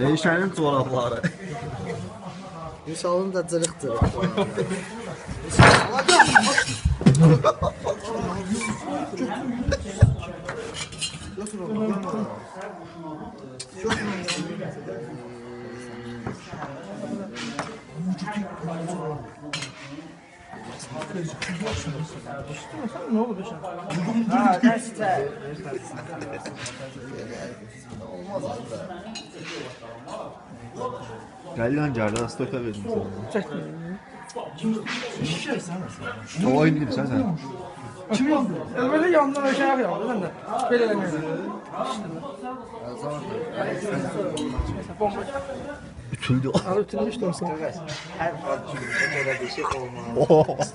Eyşənin çorabları. Vüsalın da cırıqdır. Ne oldu beşer? Ha, derste. Gəl yan gəldi, stota verdim sənə. Çəkmə. O indirsən sən. Kim oldu? Böyle yandan aşağı yandı ben de. Böyle. Bomba. Ütüldü. Al ütülmüştüm sen. Hər adımda belə bir şey olmaz.